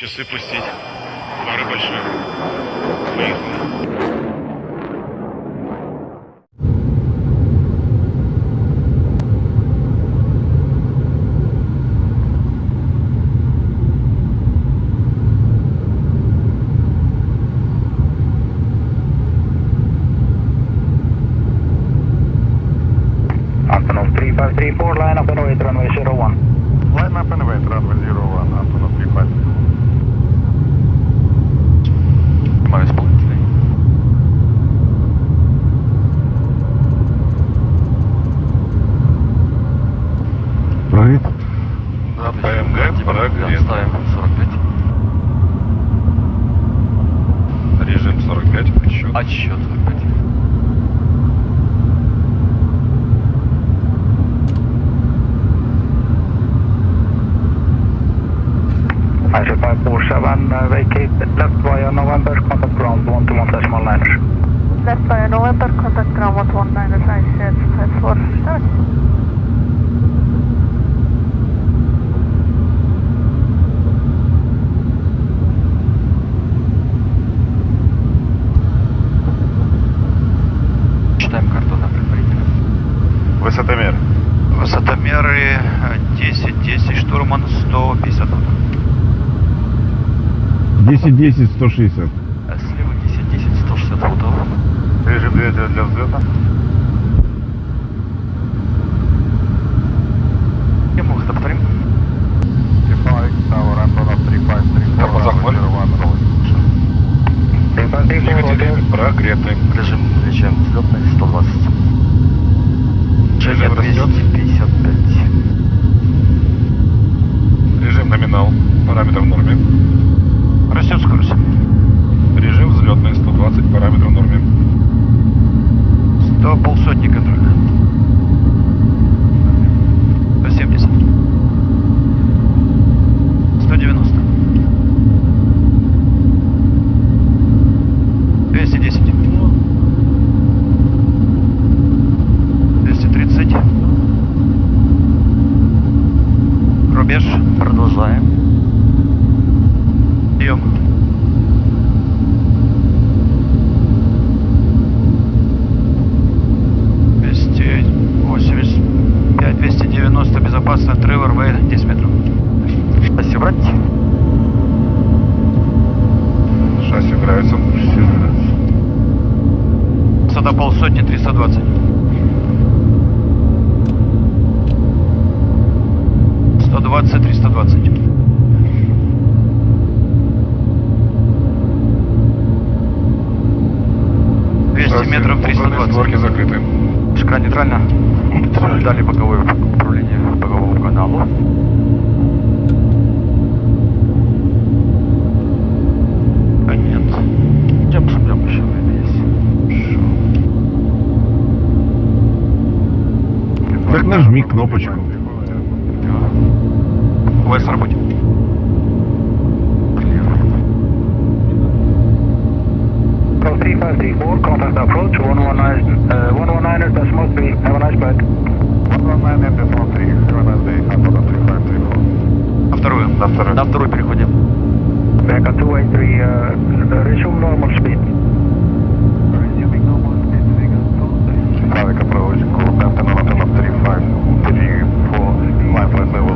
Часы пустить. Фары большие. Поехали. Antonov 3534, line up and wait runway 01. Line up and wait, runway 01, Antonov 35. Мой исполнитель. Прогрет? Да, ПМГ, прогрет. Ставим 45. Режим 45, отсчет. Отсчет 45. 547, uh, vacate left via November, contact ground 121 decimal liners. Left by November, contact ground 119 is ICS 54. Start. Читаем карту на предварительно. Высотомер. Высотомеры 10, 10, штурман 150 футов. 10-10, 160. А Слева 10, 10, 160 футов. Режим двигателя для взлета. Я могу это повторим? 35, Tower, Antonov 3534, Тормозах runway 01, 3534, Двигатели прогреты. Режим включаем взлетный 120. Режим растет. 255. Режим номинал. Параметр в норме. Растет скорость. Режим взлетный 120, параметр в норме. 100 полсотни контроль. 170. 190. 210. 230. Рубеж. Продолжаем. Прием. Безопасно, Тревор В, 10 метров. Спасибо, брать. Шасси нравится. Высота полсотни, 320. 120, 320. Двести Дали боковое управление боковому каналу. А нет. Идем шумем еще есть. Так нажми кнопочку. УС в работе. Control 3534, contact approach 119, uh, 119 decimal 3, have a nice back. 119, Decimal 3, have a nice day, Antonov 3534. На вторую. На вторую. На вторую переходим. Back on 283, uh, resume normal speed. Traffic approach, call Captain Antonov 3534, line flight level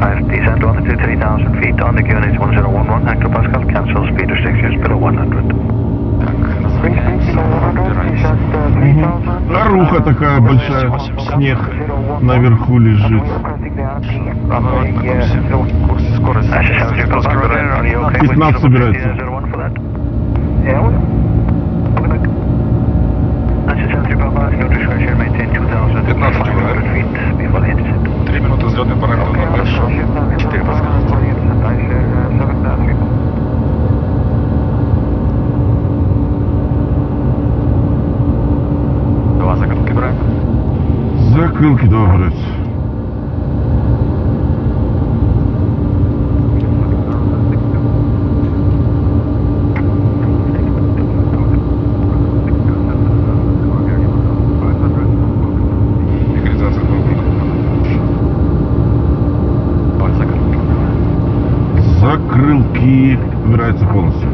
5, descent altitude 3000 feet, on the QNH 1011, hectopascal, cancel speed restrictions below 100. Наруха такая большая, снег наверху лежит. Пятнадцать собирается. Пятнадцать Взлетный параметр на большом. 4 подсказки. Два закрылки, правильно? Закрылки, да, блядь. и убирается полностью.